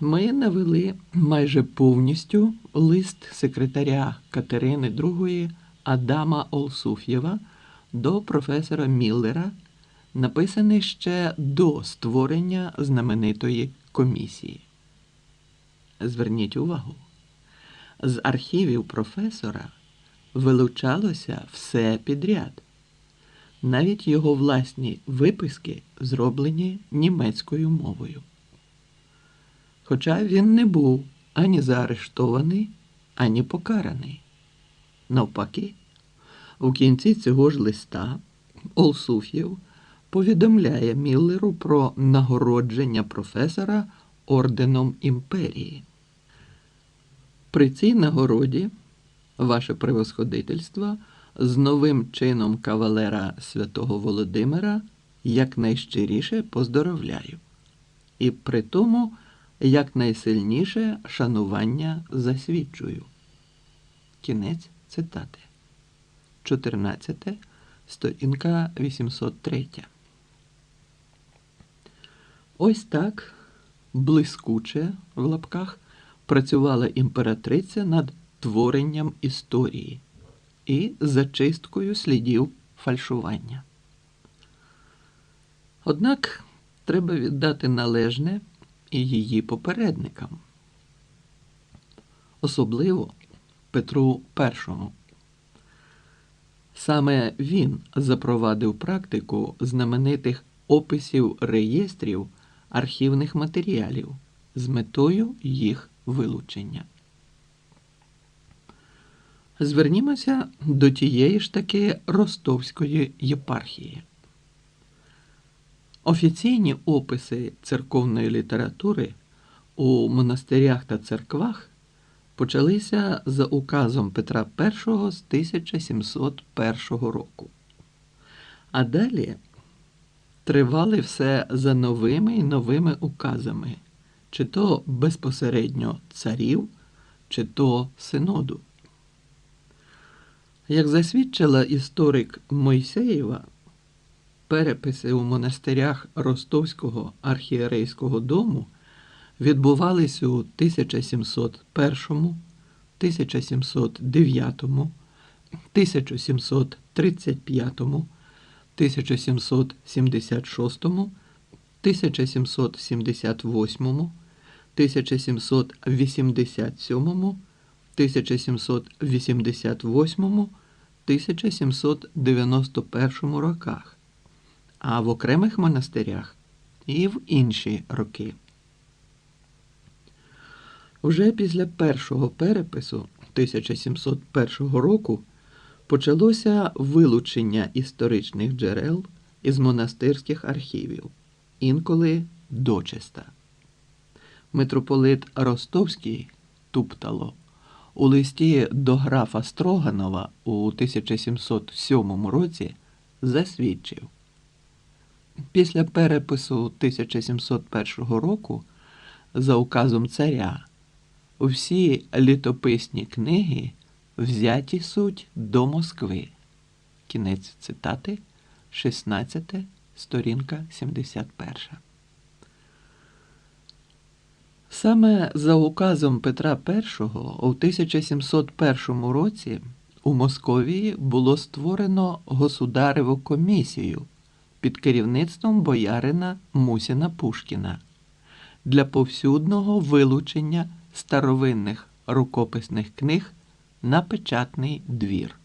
ми навели майже повністю лист секретаря Катерини II Адама Олсуф'єва до професора Міллера, написаний ще до створення знаменитої комісії. Зверніть увагу, з архівів професора вилучалося все підряд. Навіть його власні виписки зроблені німецькою мовою. Хоча він не був ані заарештований, ані покараний. Навпаки, у кінці цього ж листа Олсуф'єв повідомляє Міллеру про нагородження професора орденом імперії. При цій нагороді, ваше превосходительство, з новим чином кавалера святого Володимира якнайщиріше поздоровляю, і при тому якнайсильніше шанування засвідчую. Кінець цитати. 14. Сторінка 803. Ось так блискуче в лапках працювала імператриця над творенням історії і зачисткою слідів фальшування. Однак треба віддати належне і її попередникам, особливо Петру І. Саме він запровадив практику знаменитих описів реєстрів архівних матеріалів з метою їх вилучення. Звернімося до тієї ж таки Ростовської єпархії. Офіційні описи церковної літератури у монастирях та церквах почалися за указом Петра І з 1701 року. А далі тривали все за новими і новими указами, чи то безпосередньо царів, чи то синоду. Як засвідчила історик Мойсеєва, переписи у монастирях Ростовського архієрейського дому відбувались у 1701, 1709, 1735, 1776, 1778, 1787, 1788, 1791 роках, а в окремих монастирях і в інші роки. Уже після першого перепису 1701 року почалося вилучення історичних джерел із монастирських архівів, інколи дочиста. Митрополит Ростовський Туптало у листі до графа Строганова у 1707 році засвідчив. Після перепису 1701 року за указом царя всі літописні книги взяті суть до Москви. Кінець цитати, 16 сторінка 71. Саме за указом Петра І у 1701 році у Московії було створено государеву комісію під керівництвом боярина Мусіна Пушкіна для повсюдного вилучення старовинних рукописних книг на печатний двір.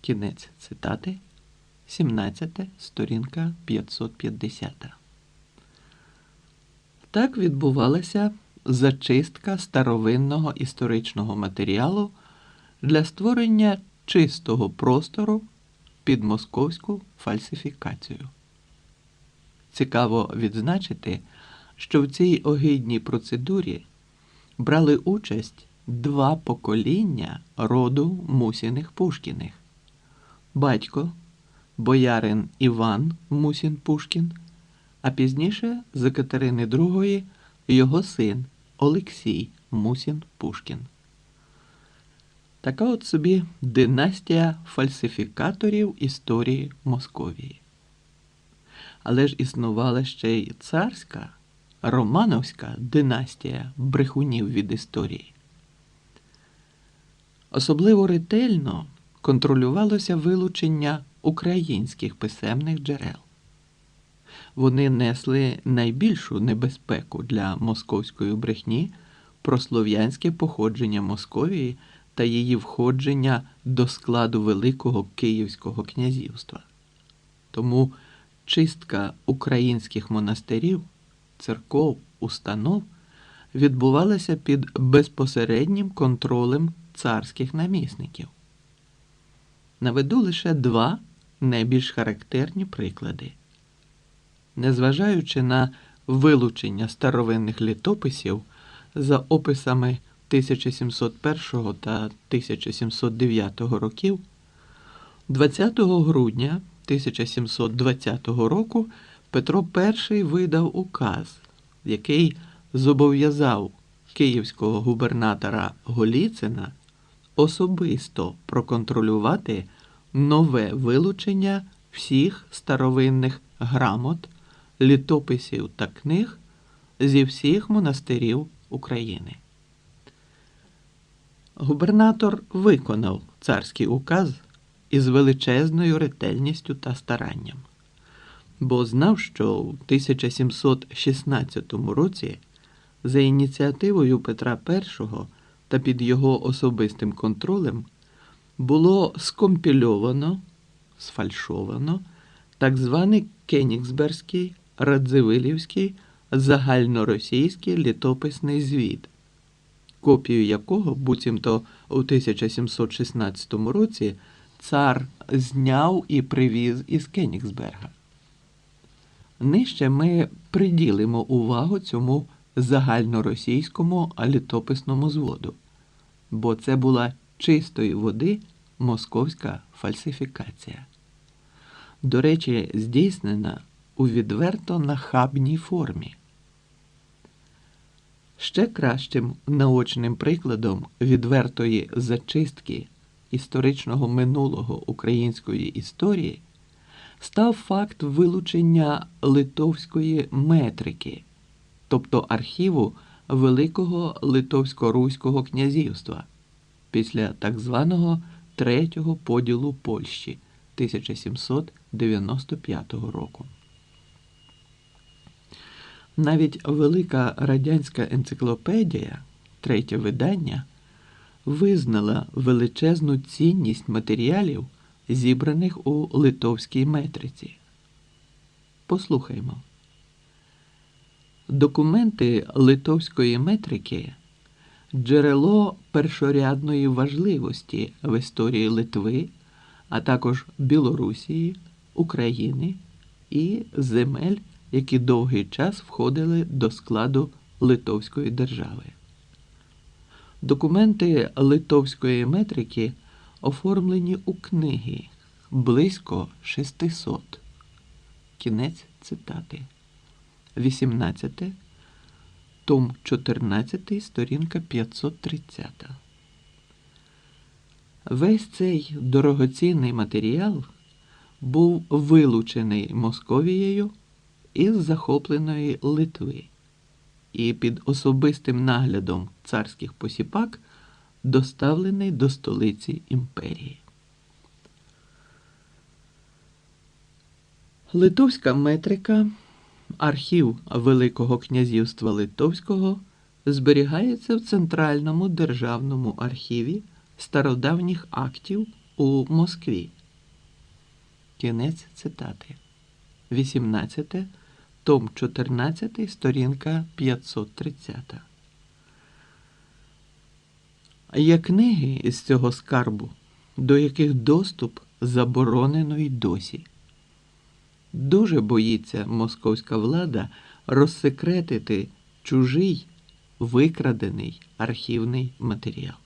Кінець цитати, 17 сторінка 550. Так відбувалася зачистка старовинного історичного матеріалу для створення чистого простору під московську фальсифікацію. Цікаво відзначити, що в цій огидній процедурі брали участь два покоління роду Мусіних Пушкіних. Батько, боярин Іван Мусін Пушкін, а пізніше за Катерини II його син Олексій Мусін Пушкін. Така от собі династія фальсифікаторів історії Московії. Але ж існувала ще й царська Романовська династія брехунів від історії. Особливо ретельно контролювалося вилучення українських писемних джерел. Вони несли найбільшу небезпеку для московської брехні про слов'янське походження Московії та її входження до складу Великого Київського князівства. Тому чистка українських монастирів, церков, установ відбувалася під безпосереднім контролем царських намісників. Наведу лише два найбільш характерні приклади. Незважаючи на вилучення старовинних літописів за описами 1701 та 1709 років, 20 грудня 1720 року Петро І видав указ, який зобов'язав київського губернатора Голіцина особисто проконтролювати нове вилучення всіх старовинних грамот, літописів та книг зі всіх монастирів України. Губернатор виконав царський указ із величезною ретельністю та старанням, бо знав, що в 1716 році за ініціативою Петра І та під його особистим контролем було скомпільовано, сфальшовано так званий Кенігсберзький, Радзивилівський, загальноросійський літописний звіт, копію якого буцімто у 1716 році цар зняв і привіз із Кенігсберга. Нижче ми приділимо увагу цьому загальноросійському літописному зводу, бо це була чистої води московська фальсифікація. До речі, здійснена у відверто нахабній формі. Ще кращим наочним прикладом відвертої зачистки історичного минулого української історії став факт вилучення литовської метрики, тобто архіву Великого Литовсько-Руського князівства після так званого третього поділу Польщі 1795 року. Навіть велика радянська енциклопедія, третє видання, визнала величезну цінність матеріалів, зібраних у литовській метриці. Послухаймо. Документи литовської метрики джерело першорядної важливості в історії Литви, а також Білорусії, України і земель які довгий час входили до складу Литовської держави. Документи литовської метрики оформлені у книги близько 600. Кінець цитати. 18. Том 14, сторінка 530. Весь цей дорогоцінний матеріал був вилучений Московією із захопленої Литви і під особистим наглядом царських посіпак доставлений до столиці імперії. Литовська метрика, архів Великого князівства Литовського зберігається в Центральному державному архіві стародавніх актів у Москві. Кінець цитати. 18 том 14, сторінка 530. Є книги із цього скарбу, до яких доступ заборонено й досі. Дуже боїться московська влада розсекретити чужий викрадений архівний матеріал.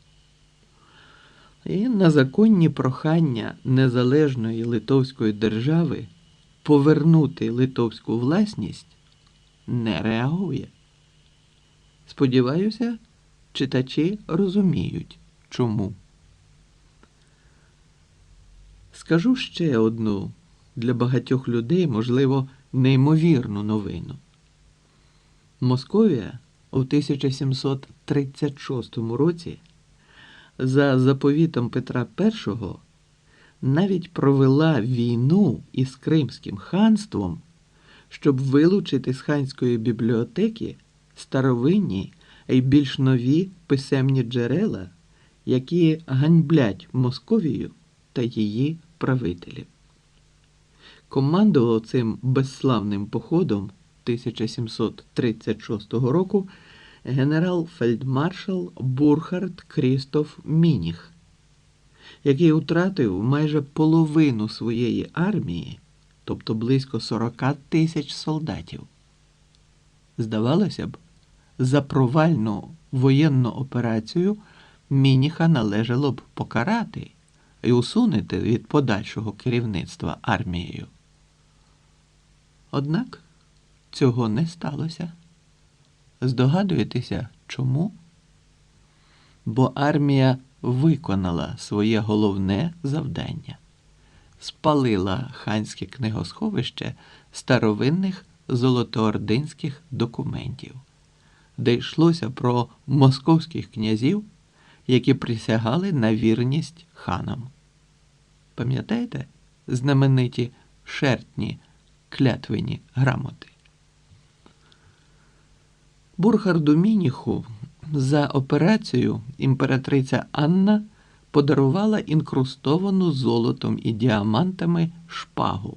І на законні прохання незалежної Литовської держави повернути литовську власність не реагує. Сподіваюся, читачі розуміють, чому. Скажу ще одну для багатьох людей, можливо, неймовірну новину. Московія у 1736 році за заповітом Петра І навіть провела війну із Кримським ханством, щоб вилучити з ханської бібліотеки старовинні і більш нові писемні джерела, які ганьблять Московію та її правителів. Командував цим безславним походом 1736 року генерал-фельдмаршал Бурхард Крістоф Мініх, який втратив майже половину своєї армії, тобто близько 40 тисяч солдатів. Здавалося б, за провальну воєнну операцію Мініха належало б покарати і усунути від подальшого керівництва армією. Однак цього не сталося. Здогадуєтеся, чому? Бо армія виконала своє головне завдання, спалила ханське книгосховище старовинних золотоординських документів, де йшлося про московських князів, які присягали на вірність ханам. Пам'ятаєте знамениті шертні клятвені грамоти? Бурхарду Мініху за операцію імператриця Анна подарувала інкрустовану золотом і діамантами шпагу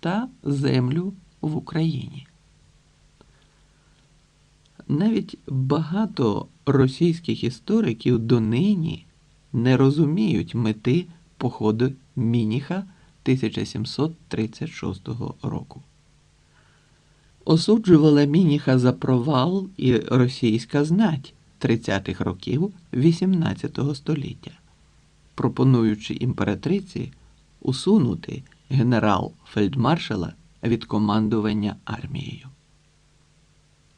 та землю в Україні. Навіть багато російських істориків донині не розуміють мети походу Мініха 1736 року. Осуджувала Мініха за провал і російська знать 30-х років XVIII століття, пропонуючи імператриці усунути генерал-фельдмаршала від командування армією.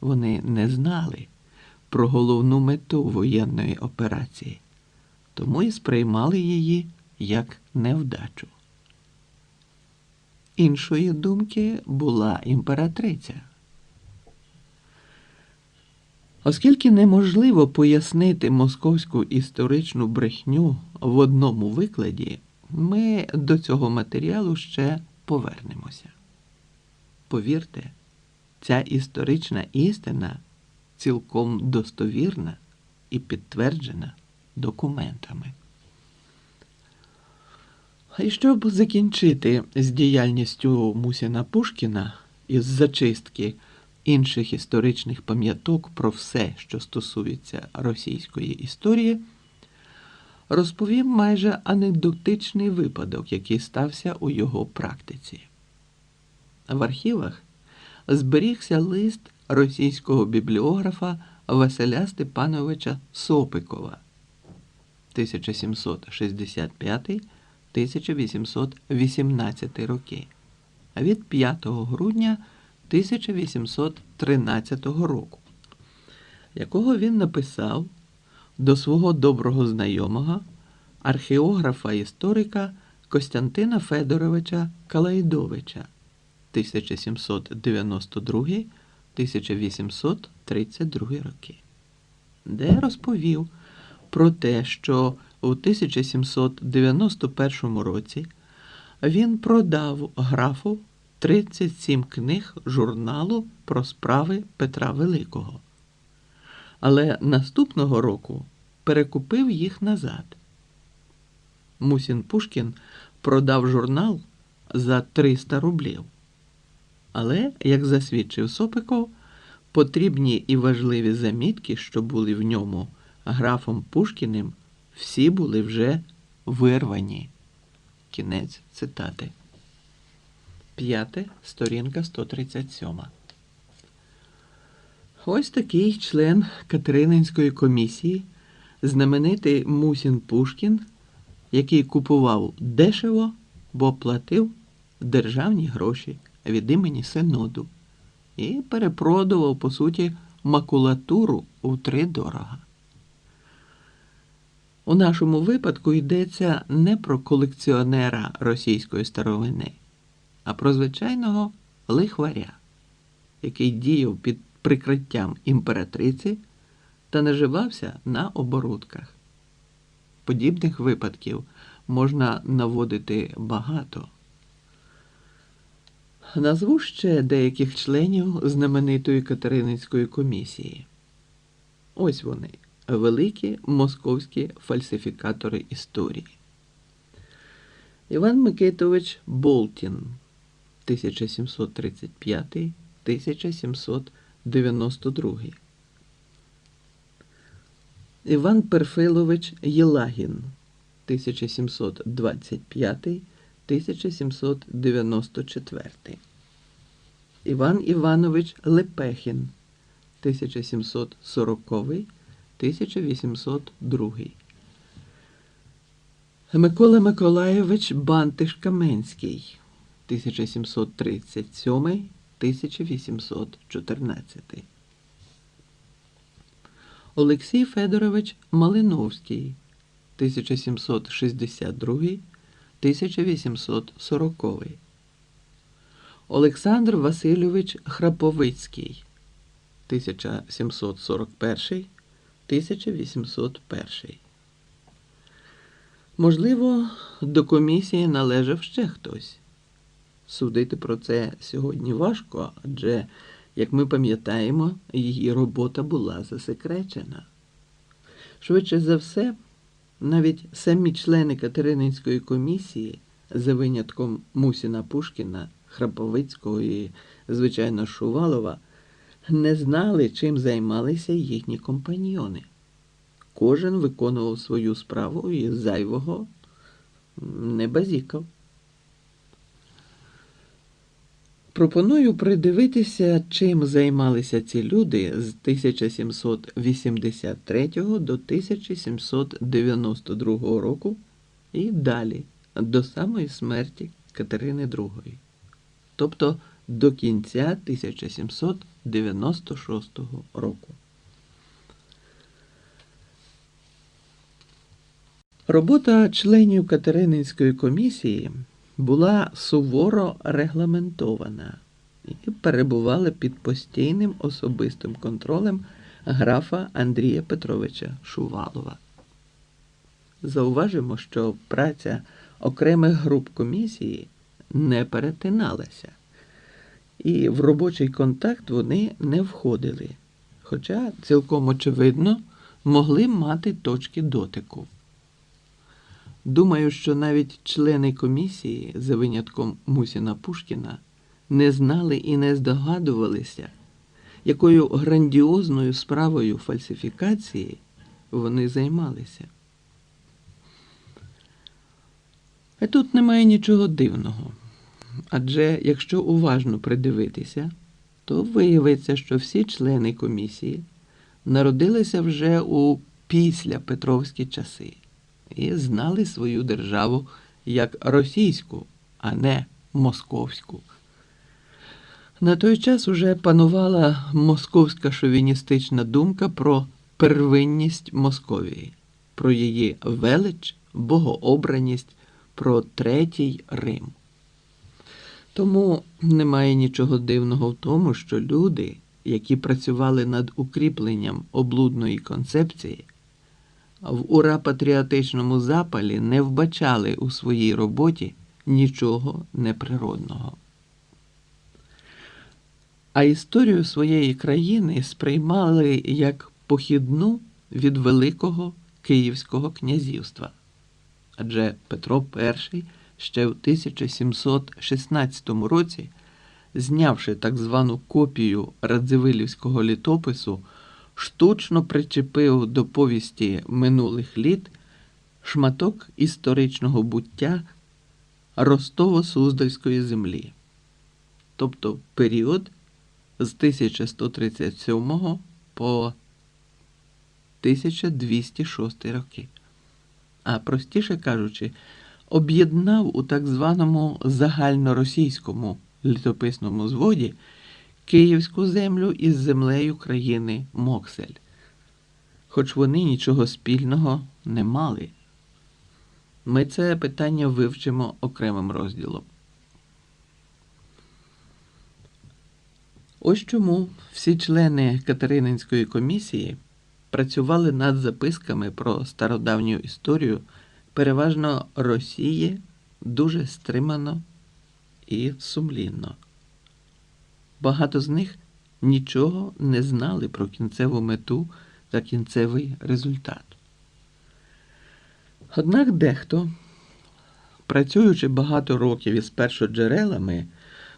Вони не знали про головну мету воєнної операції, тому і сприймали її як невдачу. Іншої думки була імператриця. Оскільки неможливо пояснити московську історичну брехню в одному викладі, ми до цього матеріалу ще повернемося. Повірте, ця історична істина цілком достовірна і підтверджена документами. І щоб закінчити з діяльністю Мусіна Пушкіна із зачистки інших історичних пам'яток про все, що стосується російської історії, розповім майже анекдотичний випадок, який стався у його практиці. В архівах зберігся лист російського бібліографа Василя Степановича Сопикова 1765 1818 роки, від 5 грудня 1813 року, якого він написав до свого доброго знайомого, археографа історика Костянтина Федоровича Калайдовича 1792-1832 роки, де розповів про те, що у 1791 році він продав графу 37 книг журналу про справи Петра Великого, але наступного року перекупив їх назад. Мусін Пушкін продав журнал за 300 рублів. Але, як засвідчив Сопиков, потрібні і важливі замітки, що були в ньому графом Пушкіним всі були вже вирвані. Кінець цитати. П'яте сторінка 137. Ось такий член Катерининської комісії, знаменитий Мусін Пушкін, який купував дешево, бо платив державні гроші від імені Синоду і перепродував, по суті, макулатуру втридорога. У нашому випадку йдеться не про колекціонера російської старовини, а про звичайного лихваря, який діяв під прикриттям імператриці та наживався на оборудках. Подібних випадків можна наводити багато. Назву ще деяких членів знаменитої Катерининської комісії. Ось вони, великі московські фальсифікатори історії. Іван Микитович Болтін 1735-1792. Іван Перфилович Єлагін 1725-1794. Іван Іванович Лепехін 1740-1802. Микола Миколайович Бантиш Каменський 1737-1814. Олексій Федорович Малиновський 1762-1840. Олександр Васильович Храповицький 1741-1801. Можливо, до комісії належав ще хтось. Судити про це сьогодні важко, адже, як ми пам'ятаємо, її робота була засекречена. Швидше за все, навіть самі члени Катерининської комісії, за винятком Мусіна Пушкіна, Храповицького і, звичайно, Шувалова, не знали, чим займалися їхні компаньйони. Кожен виконував свою справу і зайвого не базікав. Пропоную придивитися, чим займалися ці люди з 1783 до 1792 року і далі, до самої смерті Катерини II, тобто до кінця 1796 року. Робота членів Катерининської комісії була суворо регламентована і перебувала під постійним особистим контролем графа Андрія Петровича Шувалова. Зауважимо, що праця окремих груп комісії не перетиналася, і в робочий контакт вони не входили, хоча цілком очевидно могли мати точки дотику. Думаю, що навіть члени комісії, за винятком Мусіна Пушкіна, не знали і не здогадувалися, якою грандіозною справою фальсифікації вони займалися. А тут немає нічого дивного. Адже якщо уважно придивитися, то виявиться, що всі члени комісії народилися вже у після Петровські часи і знали свою державу як російську, а не московську. На той час уже панувала московська шовіністична думка про первинність Московії, про її велич, богообраність, про третій Рим. Тому немає нічого дивного в тому, що люди, які працювали над укріпленням облудної концепції, в ура-патріотичному запалі не вбачали у своїй роботі нічого неприродного. А історію своєї країни сприймали як похідну від Великого Київського князівства. Адже Петро І ще в 1716 році, знявши так звану копію Радзивилівського літопису, штучно причепив до повісті минулих літ шматок історичного буття Ростово-Суздальської землі, тобто період з 1137 по 1206 роки. А простіше кажучи, об'єднав у так званому загальноросійському літописному зводі Київську землю із землею країни Моксель, хоч вони нічого спільного не мали. Ми це питання вивчимо окремим розділом. Ось чому всі члени Катерининської комісії працювали над записками про стародавню історію, переважно Росії, дуже стримано і сумлінно. Багато з них нічого не знали про кінцеву мету та кінцевий результат. Однак дехто, працюючи багато років із першоджерелами,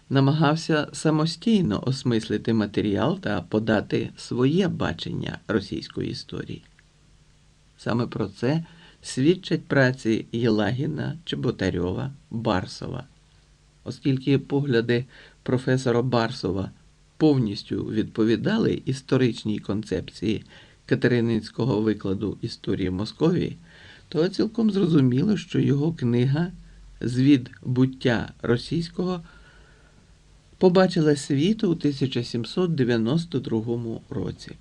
намагався самостійно осмислити матеріал та подати своє бачення російської історії. Саме про це свідчать праці Єлагіна, Чеботарьова, Барсова, оскільки погляди професора Барсова повністю відповідали історичній концепції Катерининського викладу історії Московії, то цілком зрозуміло, що його книга Звід буття російського побачила світ у 1792 році.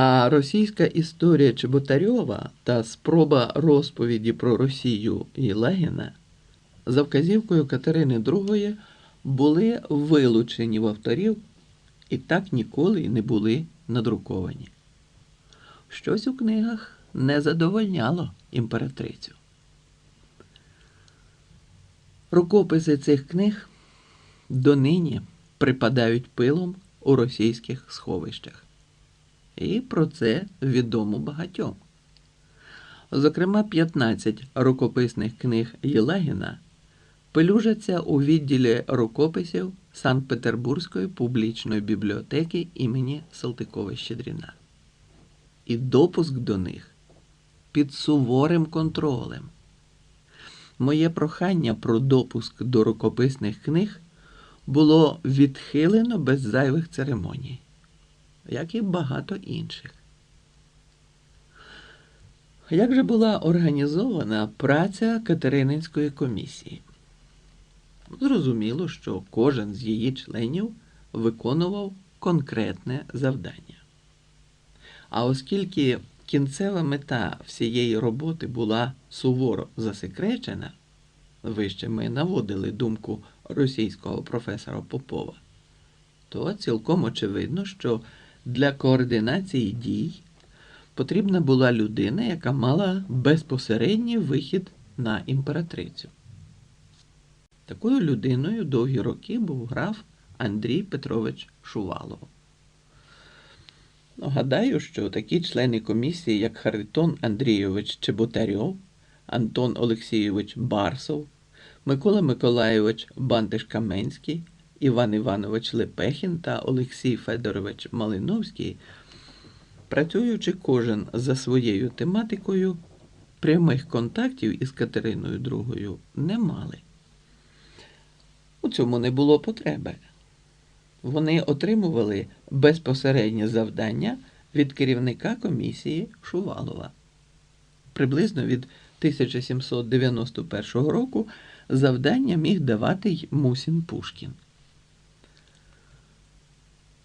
А російська історія Чеботарьова та спроба розповіді про Росію і Легіна за вказівкою Катерини II були вилучені в авторів і так ніколи й не були надруковані. Щось у книгах не задовольняло імператрицю. Рукописи цих книг донині припадають пилом у російських сховищах. І про це відомо багатьом. Зокрема, 15 рукописних книг Єлагіна пелюжаться у відділі рукописів Санкт-Петербурзької публічної бібліотеки імені Салтикова Щедріна. І допуск до них під суворим контролем. Моє прохання про допуск до рукописних книг було відхилено без зайвих церемоній, як і багато інших. Як же була організована праця Катерининської комісії? Зрозуміло, що кожен з її членів виконував конкретне завдання. А оскільки кінцева мета всієї роботи була суворо засекречена, вище ми наводили думку російського професора Попова, то цілком очевидно, що для координації дій потрібна була людина, яка мала безпосередній вихід на імператрицю. Такою людиною довгі роки був граф Андрій Петрович Шувалов. Гадаю, що такі члени комісії, як Харитон Андрійович Чеботарьов, Антон Олексійович Барсов, Микола Миколайович Бантиш-Каменський, Іван Іванович Лепехін та Олексій Федорович Малиновський, працюючи кожен за своєю тематикою, прямих контактів із Катериною II не мали. У цьому не було потреби. Вони отримували безпосереднє завдання від керівника комісії Шувалова. Приблизно від 1791 року завдання міг давати й Мусін Пушкін.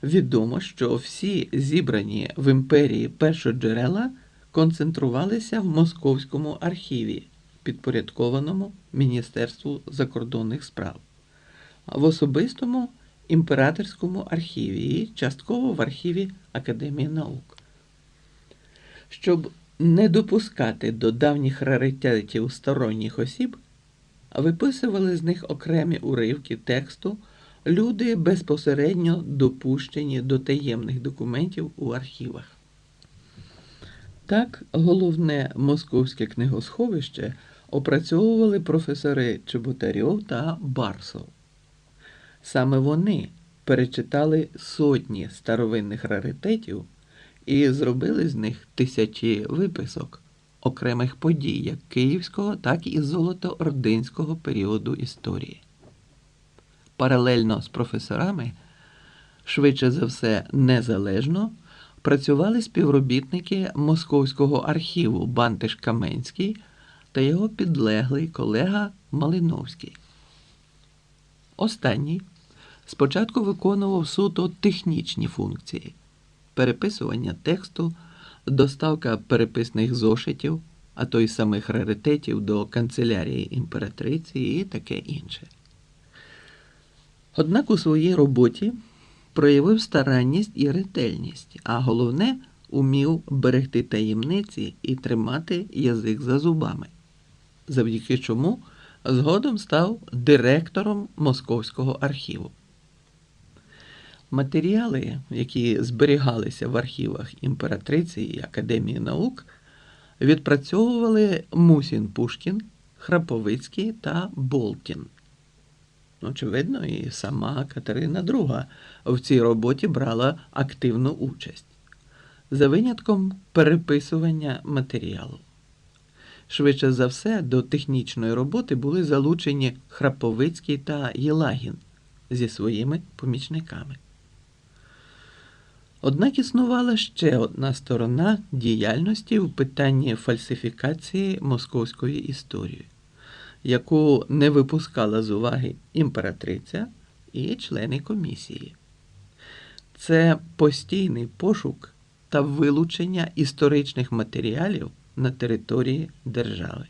Відомо, що всі зібрані в імперії першоджерела концентрувалися в Московському архіві, підпорядкованому Міністерству закордонних справ, в особистому імператорському архіві і частково в архіві Академії наук. Щоб не допускати до давніх раритетів сторонніх осіб, виписували з них окремі уривки тексту люди безпосередньо допущені до таємних документів у архівах. Так, головне московське книгосховище опрацьовували професори Чеботарьов та Барсов. Саме вони перечитали сотні старовинних раритетів і зробили з них тисячі виписок окремих подій як київського, так і золотоординського періоду історії. Паралельно з професорами, швидше за все, незалежно працювали співробітники Московського архіву Бантиш Каменський та його підлеглий колега Малиновський. Останній спочатку виконував суто технічні функції переписування тексту, доставка переписних зошитів, а то й самих раритетів до канцелярії імператриці і таке інше. Однак у своїй роботі проявив старанність і ретельність, а головне умів берегти таємниці і тримати язик за зубами, завдяки чому згодом став директором Московського архіву. Матеріали, які зберігалися в архівах імператриці і Академії наук, відпрацьовували Мусін Пушкін, Храповицький та Болтін. Очевидно, і сама Катерина II в цій роботі брала активну участь за винятком переписування матеріалу. Швидше за все, до технічної роботи були залучені Храповицький та Єлагін зі своїми помічниками. Однак існувала ще одна сторона діяльності в питанні фальсифікації московської історії, яку не випускала з уваги імператриця і члени комісії. Це постійний пошук та вилучення історичних матеріалів на території держави.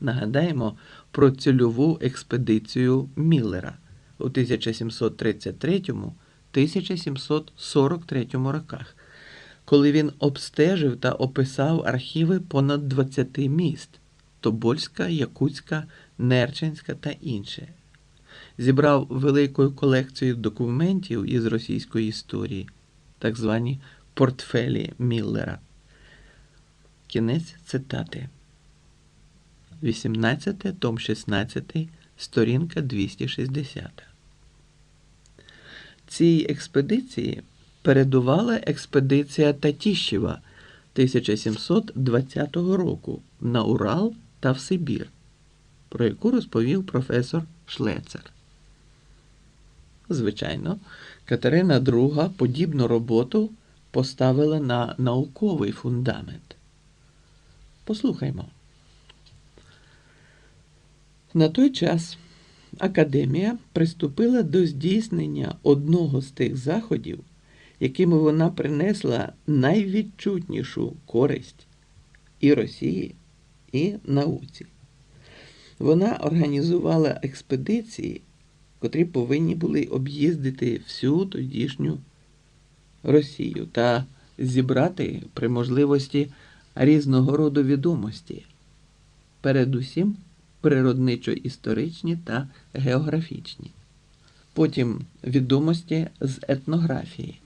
Нагадаємо про цільову експедицію Міллера у 1733-1743 роках, коли він обстежив та описав архіви понад 20 міст Тобольська, Якутська, Нерчинська та інше. Зібрав велику колекцію документів із російської історії, так звані портфелі Міллера. Кінець цитати. 18, том 16, сторінка 260. Цій експедиції передувала експедиція Татіщева 1720 року на Урал та в Сибір, про яку розповів професор Шлецер. Звичайно, Катерина II подібну роботу поставила на науковий фундамент. Послухаймо. На той час академія приступила до здійснення одного з тих заходів, якими вона принесла найвідчутнішу користь і Росії, і науці. Вона організувала експедиції, котрі повинні були об'їздити всю тодішню Росію та зібрати при можливості різного роду відомості, передусім природничо-історичні та географічні, потім відомості з етнографії,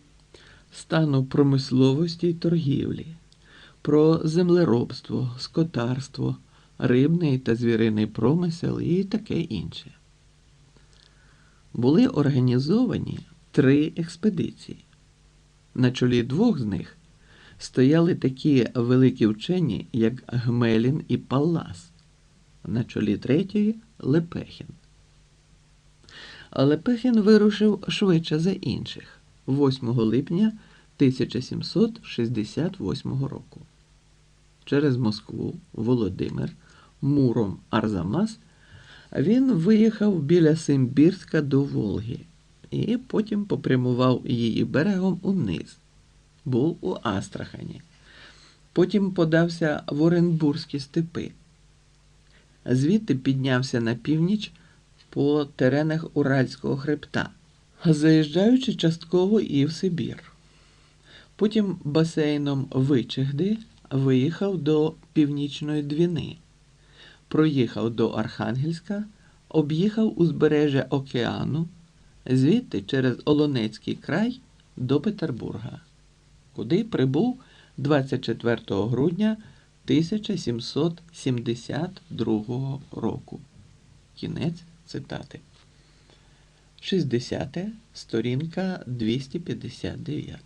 стану промисловості й торгівлі, про землеробство, скотарство, рибний та звіриний промисел і таке інше. Були організовані три експедиції. На чолі двох з них стояли такі великі вчені, як Гмелін і Паллас, на чолі третьої Лепехін. Лепехін вирушив швидше за інших 8 липня 1768 року. Через Москву, Володимир, Муром Арзамас він виїхав біля Симбірська до Волги і потім попрямував її берегом униз, був у Астрахані. Потім подався в Оренбурзькі степи. Звідти піднявся на північ по теренах Уральського хребта, заїжджаючи частково і в Сибір. Потім басейном Вичегди виїхав до Північної Двіни, проїхав до Архангельська, об'їхав узбережжя океану, звідти через Олонецький край до Петербурга, куди прибув 24 грудня 1772 року. Кінець цитати. 60 сторінка 259.